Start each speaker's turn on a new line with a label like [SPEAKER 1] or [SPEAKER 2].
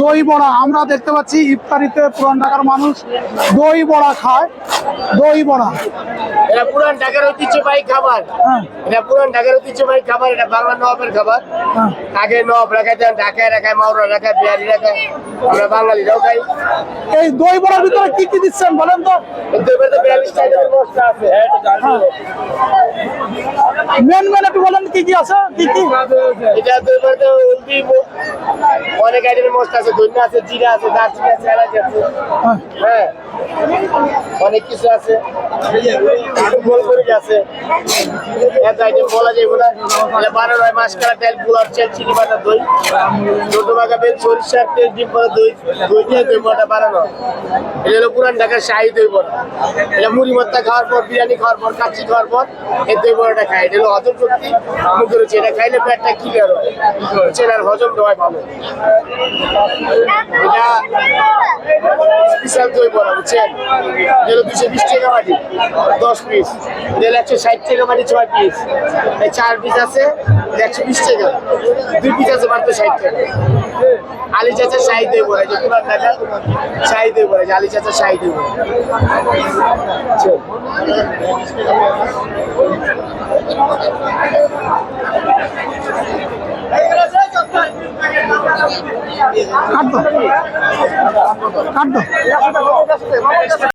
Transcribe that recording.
[SPEAKER 1] দই বড়া আমরা দেখতে পাচ্ছি ইফতারিতে পুরান ঢাকার মানুষ দই বড়া খায়। দই বড়া।
[SPEAKER 2] এটা পুরান ঢাকার ঐতিহ্যবাহী খাবার।
[SPEAKER 1] হ্যাঁ।
[SPEAKER 2] এটা পুরান ঢাকার ঐতিহ্যবাহী খাবার এটা বাংলা নবাবের খাবার।
[SPEAKER 1] হ্যাঁ।
[SPEAKER 2] আগে নবাব রাখাইতেন ঢাকায় রাখায় মাওরা রাখায় বিহারি রাখায় আমরা বাঙালিরাও খাই।
[SPEAKER 1] এই দই বড়ার ভিতরে কি কি দিচ্ছেন বলেন তো?
[SPEAKER 2] কিন্তু এবার তো বিয়াল্লিশ টাইপের মশলা আছে।
[SPEAKER 1] যায় মেন মেন একটু বলেন কি কি আছে? কি কি?
[SPEAKER 2] এটা এবার তো হলদি অনেক আইটেমের মশলা আছে ধনিয়া আছে জিরা আছে দারচিনি আছে এলাচ আছে।
[SPEAKER 1] হ্যাঁ।
[SPEAKER 2] হ্যাঁ। অনেক কিছু আছে। গোলমরিচ আছে। এত আইটেম বলা যাবে না এটা বারো নয় মাস কালা তেল পোলার চাল চিনি বাটা দই। ছোট মাখাবেন সরিষার তেল ডিম পাতা দই। দই দিয়ে দই বড়া বানানো এটা হলো পুরান ঢাকার শাহি দই বড়া এটা মুড়ি ভর্তা খাওয়ার পর বিরিয়ানি খাওয়ার পর কাচ্চি খাওয়ার পর এই দই বড়াটা খাই এটা হজম শক্তি মুখের রুচি এটা খাইলে পেটটা ক্লিয়ার হয়। চেনার হজম হয় ভালো। এটা স্পেশাল দই বড়া, বুঝছেন? এটা দুশো বিশ টাকা বাটি দশ পিস এটা একশো ষাট টাকা বাটি ছয় পিস এই চার পিস আছে, একশো বিশ টাকা। দুই পিস আছে মাত্র ষাট টাকা। আলি চাচা শাহি দই বড়া যে পুরান ঢাকা শাহি দই যে আলি চাচা শাহি দই বড়া চল।
[SPEAKER 1] কাট দো কাট